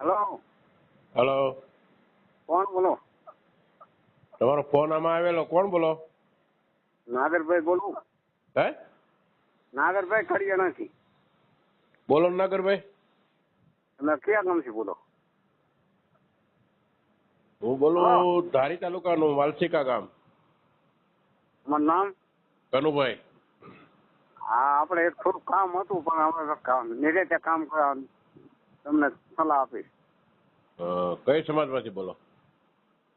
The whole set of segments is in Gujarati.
હેલો હેલો કોણ બોલો? તમારો ફોન આમાં આવેલો? કોણ બોલો? નાગરભાઈ બોલું? હે? નાગરભાઈ ખડિયાણાથી. બોલો નાગરભાઈ. તમે કયા ગામથી બોલો? હું બોલું ધારી તાલુકાનું વાલસિકા ગામ. મારું નામ? કનુભાઈ. હા આપણે એક થોડું કામ હતું પણ હવે કામ નિરેતે કામ કરવા તમને સલાહ આપીશ. કઈ સમાજમાંથી બોલો?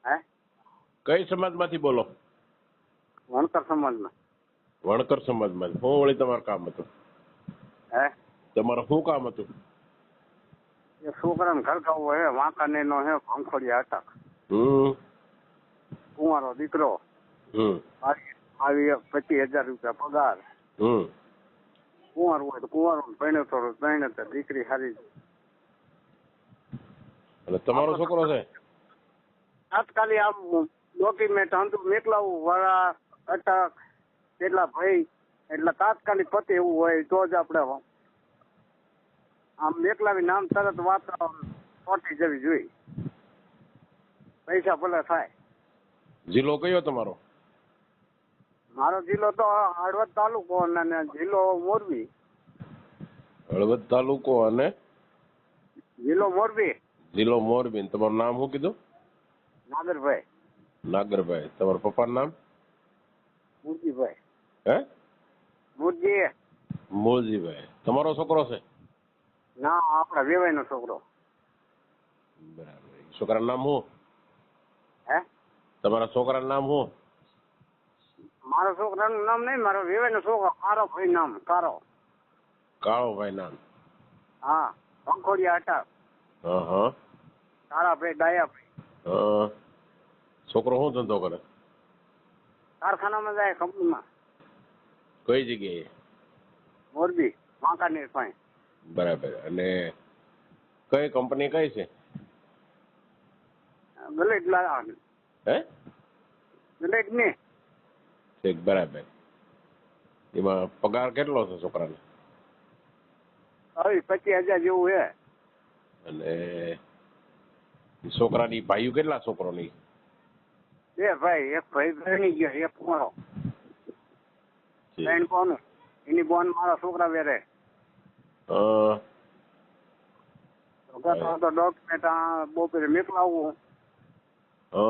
હે? કઈ સમાજમાંથી બોલો? વણકર સમાજમાં. વણકર સમાજમાં. શું વળી તમારું કામ હતું. હે? તમારું શું કામ હતું? એ છોકરાને ઘરકાવો હે વાંકાનેર નો હે ભંખોડિયા હતા હમ. કુંવારો દીકરો. હમ. આવી પચીસ હજાર રૂપિયા પગાર. હમ. કુંવાર હોય તો કુંવારો પરણ્યો તો પરણે દીકરી સારી અને તમારો છોકરો છે? તાત્કાલિક આમ ડોક્યુમેન્ટ અંત મેકલાવ વાળા અટક એટલા ભાઈ એટલે તાત્કાલિક પતે એવું હોય તો જ આપણે આમ મેકલાવી નામ તરત વાત ચોટી જવી જોઈએ. પૈસા ભલે થાય. જિલ્લો કયો તમારો? મારો જિલ્લો તો હળવદ તાલુકો અને જિલ્લો મોરબી. હળવદ તાલુકો અને? જિલ્લો મોરબી. જિલ્લો મોરબી તમારું નામ શું કીધું? નાગરભાઈ. નાગરભાઈ. તમારા પપ્પાનું નામ? મુરજીભાઈ હે? મુરજી મૂળજીભાઈ. તમારો છોકરો છે? ના આપણા વેવાઈ નો છોકરો. બરાબર. છોકરાનું નામ શું? હે? તમારા છોકરાનું નામ શું? મારા છોકરાનું નામ નહીં મારો વેવાઈ નો છોકરો કારો ભાઈ નામ કારો કાળોભાઈ નામ. હા પંખોડિયા હતા હા હા. તારા ભાઈ ડાયા ભાઈ. છોકરો શું ધંધો કરે? કારખાનામાં જાય કંપનીમાં. કઈ જગ્યાએ? મોરબી વાંકાનેર પાસે. બરાબર. અને કઈ કંપની કઈ છે? ગલેટ હે? ગલેટ ને. ઠીક બરાબર. એમાં પગાર કેટલો છે છોકરાને? હવે પચીસ હજાર જેવું છે. અને છોકરાની ભાઈઓ કેટલા છોકરોની? બે ભાઈ એક ભાઈ ભણી ગયો એક મારો ત્રણ કોનું? એની બોન મારા છોકરા વેરે. તો ડોક્યુમેન્ટ આ બપોરે અ,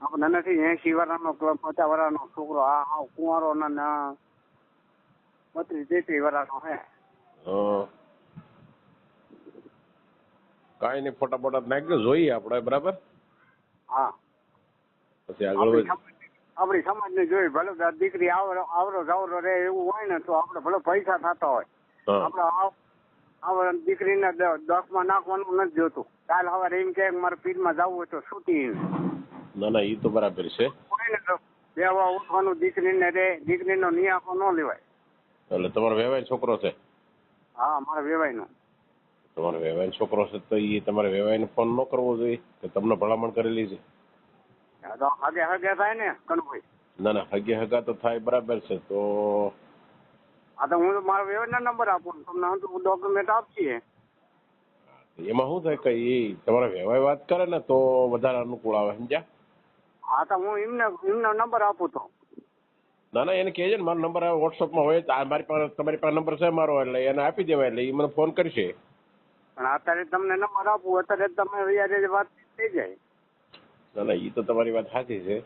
આપણે નથી એસી વર્ષનો પચાસ વર્ષનો છોકરો આ કુંવારો ના બત્રીસ તેત્રીસ વર્ષનો હે. કાંઈ નહીં ફોટા ફોટા નાખજો જોઈએ આપણે બરાબર? હા. પછી આગળ સમાજ- આપણી સમાજ ને જોઈ ભલે દીકરી આવરો આવરો જાવરો રે એવું હોય ને તો આપણે ભલે પૈસા થતા હોય. આપણે આવ આવરો દીકરીને દસમાં નાખવાનું નથી જોતું. કાલ સવારે એમ કે મારે પીરમાં જવું હોય તો છૂટી ના ના એ તો બરાબર છે. વેવા ને ઉઠવાનું દીકરીને રે દીકરીનો નિયાકો ન લેવાય. એટલે તમારો વેવાય છોકરો છે? હા મારે વેવાયનો. તમારો વેવાય છોકરો છે તો એ તમારે વેવાઈને ફોન ન કરવો જોઈએ કે તમને ભલામણ કરેલી છે? તો હગે હગે થાય ને કનુભાઈ. ના ના હગે હગા તો થાય બરાબર છે. તો આ તો હું મારો વેવાયના નંબર આપું તમને હું ડોક્યુમેન્ટ આપીએ. એમાં શું થાય કે એ તમારા વેવાય વાત કરે ને તો વધારે અનુકૂળ આવે સમજ્યા? હા તો હું એમને એમનો નંબર આપું તો. ના ના એને કહેજે ને મારો નંબર વોટ્સઅપમાં હોય મારી પાસે તમારી પાસે નંબર છે મારો એટલે એને આપી દેવાય એટલે એ મને ફોન કરશે. પણ અત્યારે તમને નંબર આપું અત્યારે તમે યારે વાત થઈ જાય. ના ના એ તો તમારી વાત સાચી છે.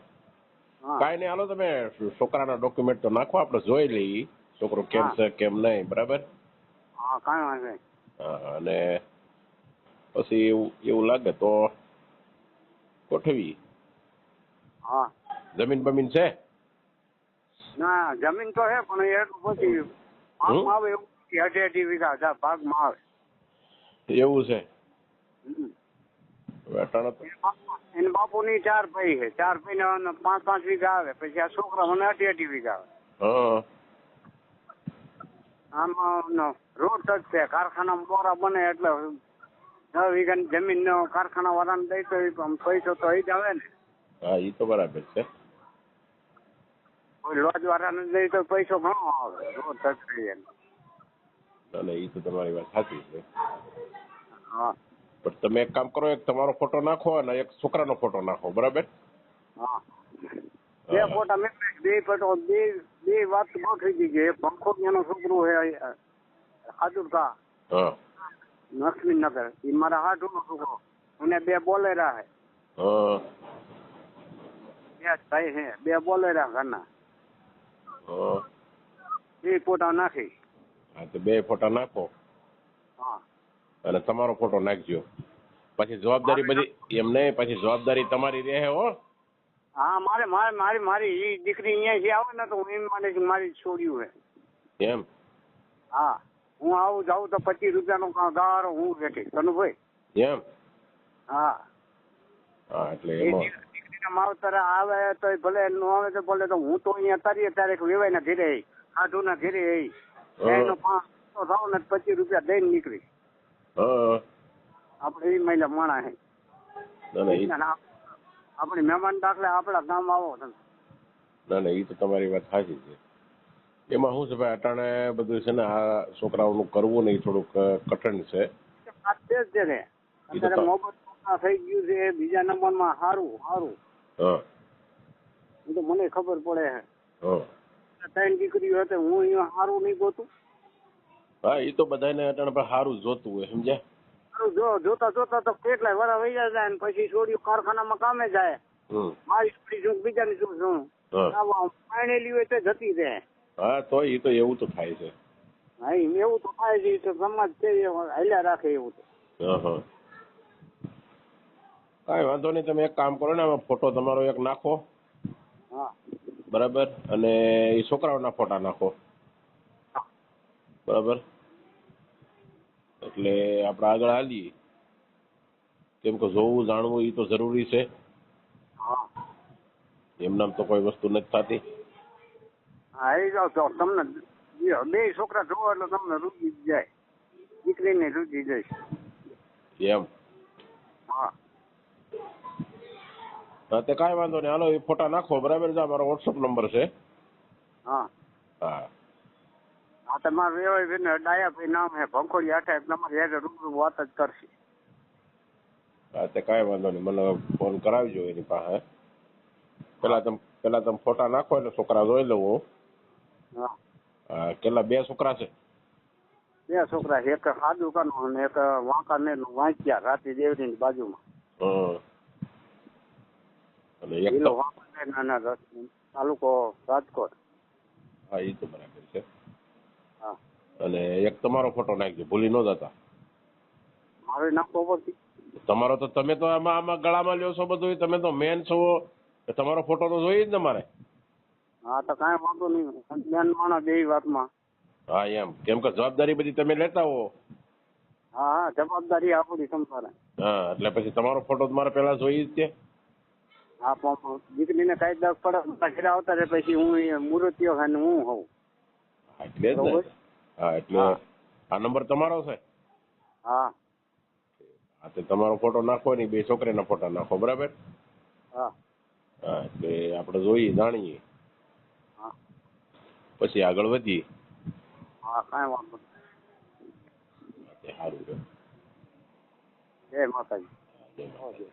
કાઈ નહીં હાલો તમે છોકરાના ડોક્યુમેન્ટ તો નાખો આપણે જોઈ લઈએ. છોકરો કેમ છે કેમ નહીં બરાબર? હા કાંઈ વાંધો નહીં. હા, અને પછી એવું એવું લાગે તો ગોઠવી હા. જમીન બમીન છે? ના જમીન તો હે પણ એટલું પછી આવે એવું અઢી અઢી વીઘા ભાગમાં આવે. એવું છે? એના બાપુ- ની ચાર ભાઈ છે. ચાર ભાઈ ને પાંચ પાંચ વીઘા આવે. પછી આ છોકરા મને અઢી અઢી વીઘા આવે. આમાં રોડ જ છે. કારખાનામાં દોરા બને એટલે દસ વીઘાની જમીન કારખાના વાળાને દઈ તો પૈસો તો એ જ આવે ને. હા એ તો બરાબર છે. કોઈ લોજ વાળાને દઈ તો પૈસો ઘણો આવે. રોડ ટચ થઈ ના ના એ તો તમારી વાત સાચી છે. હા. પણ તમે એક કામ કરો એક તમારો ફોટો નાખો અને એક છોકરાનો ફોટો નાખો બરાબર? હા. બે ફોટા મેં બે ફોટો બે બે વાત ગોઠવી દીધી એક પંખો એનો છોકરો હે હાજુરકા હા. લક્ષ્મીનગર એ મારા નો છોકરો. અને બે બોલેરા હે. હા. બે ભાઈ હે બે બોલેરા ઘરના. હા. એ ફોટા નાખી. હા તો બે ફોટા નાખો. હા. અને તમારો ફોટો નાખજો. પછી જવાબદારી બધી એમ નહીં પછી જવાબદારી તમારી રહે હો. હા મારે મારે મારી મારી એ દીકરી અહીંયાથી આવે ને તો હું એમ માને મારી છોડ્યું હે. એમ? હા. હું આવું જાઉં તો પચીસ રૂપિયાનો ગારો હું બેઠી કનુભાઈ? એમ? હા. હા એટલે એમાં માવતર આવે તો ભલે ન આવે તો ભલે તો હું તો અહીંયા તારી તારીખ વેવાય ના ઘેરે સાધુ ના ઘેરે એનો પાંચ તો થાવ ને પચીસ રૂપિયા દઈને નીકળી. આપડે એ મહિલા માણા હે. આપણે મહેમાન દાખલે આપડા ગામ આવો તમે. ના ના એ તો તમારી વાત સાચી છે. એમાં શું છે ભાઈ અટાણે બધું છે ને આ છોકરાઓનું કરવું ને થોડુંક કઠણ છે. અત્યારે મોબાઈલ થઈ ગયું છે બીજા નંબરમાં સારું સારું તો મને ખબર પડે હા. ત્રણ દીકરીઓ હતી હું અહીંયા સારું નહીં ગોતું. હા એ તો બધાને અટાણે પર સારું જોતું હોય સમજ્યા? સારું જો જોતા જોતા તો કેટલાય વરા વહી જાય ને પછી છોડીઓ કારખાનામાં કામે જાય. મારી છોડી શું બીજાની શું શું પરણેલી હોય તો જતી રહે હા તો એ તો એવું તો થાય છે. હા એવું તો થાય છે તો સમાજ છે હાલ્યા રાખે એવું તો હા વાંધો નહીં તમે એક કામ કરો ને ફોટો તમારો એક નાખો. હા. બરાબર? અને એ છોકરાઓના ફોટા નાખો. બરાબર? એટલે આપણે આગળ હાલીએ. કેમ કે જોવું જાણવું એ તો જરૂરી છે. હા એમનામ તો કોઈ વસ્તુ નથી થતી. હા એ તો તમને બે- છોકરા જોવો એટલે તમને રૂચી જાય. દીકરીને રૂચી જાય. એમ હા હા તે કાંઈ વાંધો નહીં. હાલો એ ફોટા નાખો. બરાબર છે આ મારો વોટ્સઅપ નંબર છે. હા. હા. હા તમારે રેવાય બેન ડાયાભાઈ નામ હે ભંખોડી આઠા તમારે હેઠે રૂબરૂ વાત જ કરશે. હા તે કાંઈ વાંધો નહીં. મને ફોન કરાવજો એની પાસે. પેલા તમે પેલા તમે ફોટા નાખો એટલે છોકરા જોઈ લઉં હા. હા. કેટલા બે છોકરા છે? બે છોકરા એક સાદુકાનું અને એક વાંકાનેરનું વાંચ્યા રાતી દેવરીની બાજુમાં. હં. જિલ્લો વાંકાનેર તાલુકો રાજકોટ. હા એ તો બરાબર છે. હા. અને એક તમારો ફોટો નાખજો ભૂલી ન જતા. મારું નામ પોપટથી તમારો તો તમે તો આમાં આમાં ગળામાં લ્યો છો બધું તમે તો મેન છો. તમારો ફોટો તો જોઈએ જ ને મારે. હા તો કાંઈ વાંધો નહીં. બેન માણસ બે વાતમાં. હા એમ. કેમ કે જવાબદારી બધી તમે લેતા હો. હા હા જવાબદારી આપણી તમારે. હા એટલે પછી તમારો ફોટો તો મારે પેલા જોઈએ જ છે. હા પણ દીકરીને કઈ દસ પડે ઘરે આવતા રહે પછી હું મૂર્તિઓ ખાને હું હોઉં. એટલે જ હા એટલે આ નંબર તમારો છે? હા. હા તો તમારો ફોટો નાખો ને બે છોકરીના ફોટા નાખો બરાબર? હા. હા એટલે આપણે જોઈએ જાણીએ. હા. પછી આગળ વધીએ. હા કાંઈ વાંધો નહીં. સારું છે. જય માતાજી. જય માતા. ઓકે.